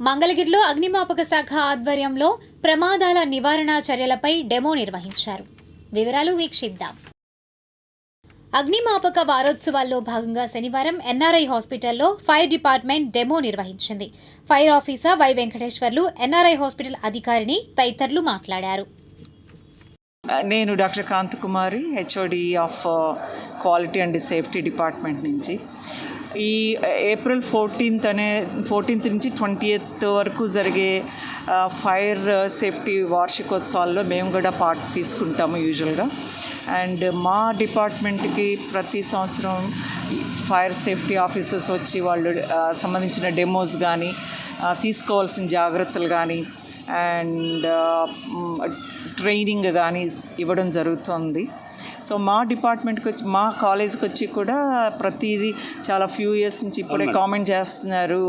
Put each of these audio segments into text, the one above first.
మంగళగిరిలో అగ్నిమాపక శాఖ ఆధ్వర్యంలో ప్రమాదాల నివారణ చర్యలపై డెమో నిర్వహించారు. వివరాలు వీక్షిద్దాం. అగ్నిమాపక వారోత్సవాల్లో భాగంగా శనివారం ఎన్ఆర్ఐ హాస్పిటల్లో ఫైర్ డిపార్ట్మెంట్ డెమో నిర్వహించింది. Fire officer Y Venkateswarlu NRI hospital అధికారిని తదితరులు మాట్లాడారు. నేను doctor Kanth Kumari HOD of quality and safety department నుంచి. ఈ ఏప్రిల్ ఫోర్టీన్త్ అనే ఫోర్టీన్త్ నుంచి ట్వంటీ ఎయిత్ వరకు జరిగే ఫైర్ సేఫ్టీ వార్షికోత్సవాల్లో మేము కూడా పార్ట్ తీసుకుంటాము యూజువల్గా అండ్ మా డిపార్ట్మెంట్కి ప్రతి సంవత్సరం ఫైర్ సేఫ్టీ ఆఫీసర్స్ వచ్చి వాళ్ళు సంబంధించిన డెమోస్ కానీ తీసుకోవాల్సిన జాగ్రత్తలు కానీ అండ్ ట్రైనింగ్ కానీ ఇవ్వడం జరుగుతుంది. సో మా డిపార్ట్మెంట్కి వచ్చి మా కాలేజ్కి వచ్చి కూడా ప్రతిదీ చాలా ఫ్యూ ఇయర్స్ నుంచి ఇప్పుడే కామెంట్ చేస్తున్నారు.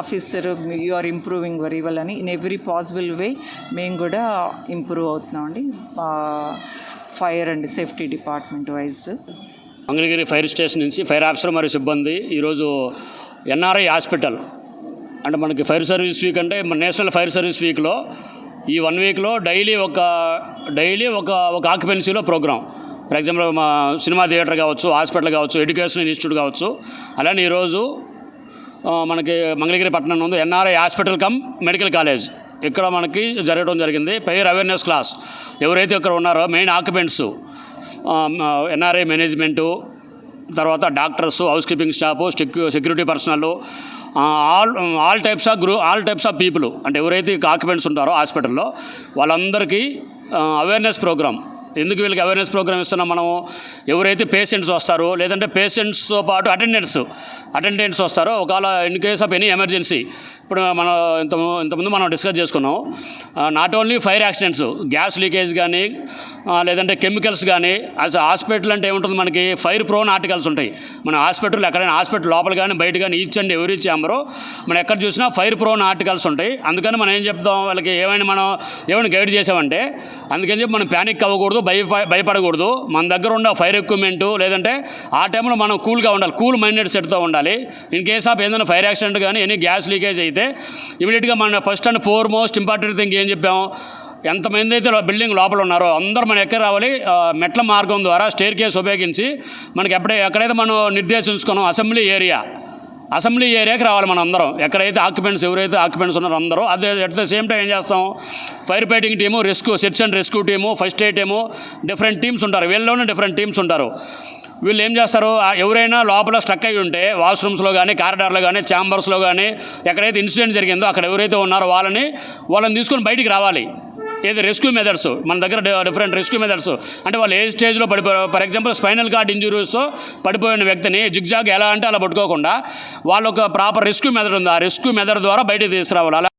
Officer you are improving very well అని. ఇన్ ఎవ్రీ పాసిబుల్ వే మేము కూడా improve అవుతున్నామండి fire and safety department wise Mangalagiri fire station నుంచి ఫైర్ ఆఫీసర్ మరియు సిబ్బంది ఈరోజు ఎన్ఆర్ఐ హాస్పిటల్. అంటే మనకి ఫైర్ సర్వీస్ వీక్ అంటే మన నేషనల్ ఫైర్ సర్వీస్ వీక్లో ఈ వన్ వీక్లో డైలీ ఒక డైలీ ఒక ఒక ఆక్యుపెన్సీలో ప్రోగ్రామ్ ఫర్ ఎగ్జాంపుల్ మా సినిమా థియేటర్ కావచ్చు హాస్పిటల్ కావచ్చు ఎడ్యుకేషన్ ఇన్స్టిట్యూట్ కావచ్చు. అలానే ఈరోజు మనకి మంగళగిరి పట్టణం ఉంది NRI hospital cum medical college. ఇక్కడ మనకి జరగడం జరిగింది. Fire awareness class. ఎవరైతే ఇక్కడ ఉన్నారో మెయిన్ ఆక్యుపెంట్స్ ఎన్ఆర్ఐ మేనేజ్మెంటు తర్వాత doctors housekeeping staff security personnel all all types of group all types of people అంటే ఎవరైతే ఆక్యుపెంట్స్ ఉంటారో హాస్పిటల్లో వాళ్ళందరికీ అవేర్నెస్ ప్రోగ్రామ్ ఎందుకు వీళ్ళకి అవేర్నెస్ ప్రోగ్రామ్ ఇస్తున్నాం మనం ఎవరైతే పేషెంట్స్ వస్తారో లేదంటే పేషెంట్స్తో పాటు అటెండెంట్స్ అటెండెంట్స్ వస్తారో ఒకవేళ in case of any emergency ఇప్పుడు మనం ఇంత ఇంతకుముందు మనం డిస్కస్ చేసుకున్నాం not only fire accidents gas leakage కానీ లేదంటే కెమికల్స్ కానీ అసలు హాస్పిటల్ అంటే ఏముంటుంది మనకి? ఫైర్ ప్రోన్ ఆర్టికల్స్ ఉంటాయి. మన హాస్పిటల్ ఎక్కడైనా హాస్పిటల్ లోపల కానీ బయట కానీ ఈచ్ అండ్ ఎవరీ చాంబరు మనం ఎక్కడ చూసినా ఫైర్ ప్రోన్ ఆర్టికల్స్ ఉంటాయి. అందుకని మనం ఏం చెప్తాం? వాళ్ళకి ఏమైనా మనం ఏమైనా గైడ్ చేసామంటే అందుకని చెప్పి మనం ప్యానిక్ అవ్వకూడదు భయ భయపడకూడదు. మన దగ్గర ఉన్న ఫైర్ ఎక్విప్మెంట్ లేదంటే ఆ టైంలో మనం కూల్గా ఉండాలి. కూల్ మైండెడ్ సెట్తో ఉండాలి. ఇన్ కేస్ ఆఫ్ ఏదైనా ఫైర్ యాక్సిడెంట్ కానీ ఎనీ గ్యాస్ లీకేజ్ అయితే ఇమీడియట్గా మన first and foremost important thing ఏం చెప్పాం? ఎంతమంది అయితే బిల్డింగ్ లోపల ఉన్నారో అందరూ మనం ఎక్కడ రావాలి. మెట్ల మార్గం ద్వారా స్టేర్ కేస్ ఉపయోగించి మనకి ఎప్పుడే ఎక్కడైతే మనం నిర్దేశించుకున్నాం అసెంబ్లీ ఏరియా అసెంబ్లీ ఏరియాకి రావాలి మనం అందరం. ఎక్కడైతే ఆక్యుపెంట్స్ ఎవరైతే ఆక్యుపెంట్స్ ఉన్నారో అందరూ. అదే అట్ ద సేమ్ టైం ఏం చేస్తాం? Fire fighting team rescue search and rescue team first aid team different teams ఉంటారు. వీళ్ళలోనే డిఫరెంట్ టీమ్స్ ఉంటారు. వీళ్ళు ఏం చేస్తారు ఎవరైనా లోపల స్ట్రక్ అయి ఉంటే వాష్రూమ్స్లో కానీ కారిడార్లో కానీ ఛాంబర్స్లో కానీ ఎక్కడైతే ఇన్సిడెంట్ జరిగిందో అక్కడ ఎవరైతే ఉన్నారో వాళ్ళని వాళ్ళని తీసుకొని బయటికి రావాలి. ఏది రెస్క్యూ మెథడ్స్ మన దగ్గర డిఫరెంట్ రెస్క్యూ మెథడ్స్ అంటే వాళ్ళు ఏ స్టేజ్లో పడిపోయారు ఫర్ ఎగ్జాంపుల్ స్పైనల్ కార్డ్ ఇంజురీస్తో పడిపోయిన వ్యక్తిని జిగ్జాగ్ ఎలా అంటే అలా పట్టుకోకుండా వాళ్ళ ఒక ప్రాపర్ రెస్క్యూ మెథడ్ ఉంది. ఆ రెస్క్యూ మెథడ్ ద్వారా బయటకు తీసుకురావాలి. అలా